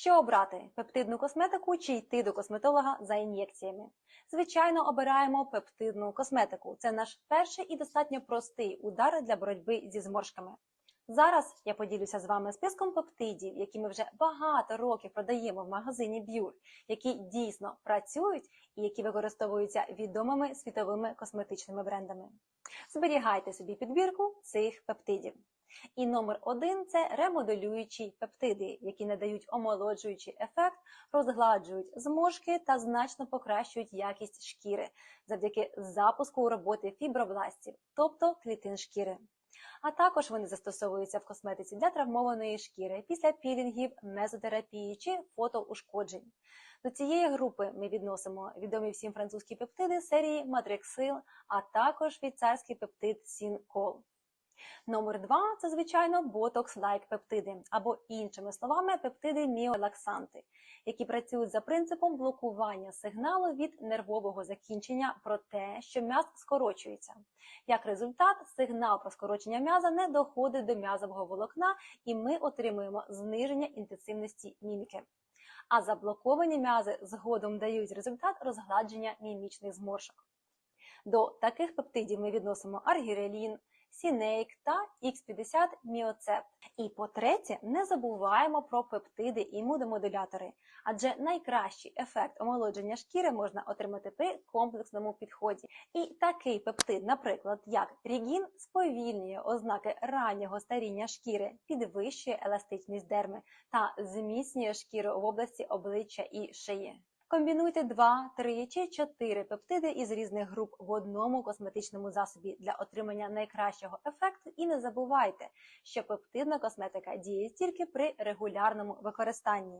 Що обрати пептидну косметику чи йти до косметолога за ін'єкціями? Звичайно, обираємо пептидну косметику. Це наш перший і достатньо простий удар для боротьби зі зморшками. Зараз я поділюся з вами списком пептидів, які ми вже багато років продаємо в магазині Б'юр, які дійсно працюють і які використовуються відомими світовими косметичними брендами. Зберігайте собі підбірку цих пептидів. І номер один це ремоделюючі пептиди, які надають омолоджуючий ефект, розгладжують зморшки та значно покращують якість шкіри завдяки запуску роботи фібробластів, тобто клітин шкіри. А також вони застосовуються в косметиці для травмованої шкіри після пілінгів, мезотерапії чи фотоушкоджень. До цієї групи ми відносимо відомі всім французькі пептиди серії Матриксил, а також швейцарський пептид Сінкол. Номер два це звичайно ботокс-лайк пептиди, або іншими словами, пептиди міолаксанти, які працюють за принципом блокування сигналу від нервового закінчення про те, що м'яз скорочується. Як результат, сигнал про скорочення м'яза не доходить до м'язового волокна, і ми отримуємо зниження інтенсивності міміки. А заблоковані м'язи згодом дають результат розгладження мімічних зморшок. До таких пептидів ми відносимо аргірелін, Сінейк та X50 Міоцепт. І по-третє, не забуваємо про пептиди і імуномодулятори, адже найкращий ефект омолодження шкіри можна отримати при комплексному підході. І такий пептид, наприклад, як Рігін, сповільнює ознаки раннього старіння шкіри, підвищує еластичність дерми та зміцнює шкіру в області обличчя і шиї. Комбінуйте 2, 3 чи 4 пептиди із різних груп в одному косметичному засобі для отримання найкращого ефекту. І не забувайте, що пептидна косметика діє тільки при регулярному використанні.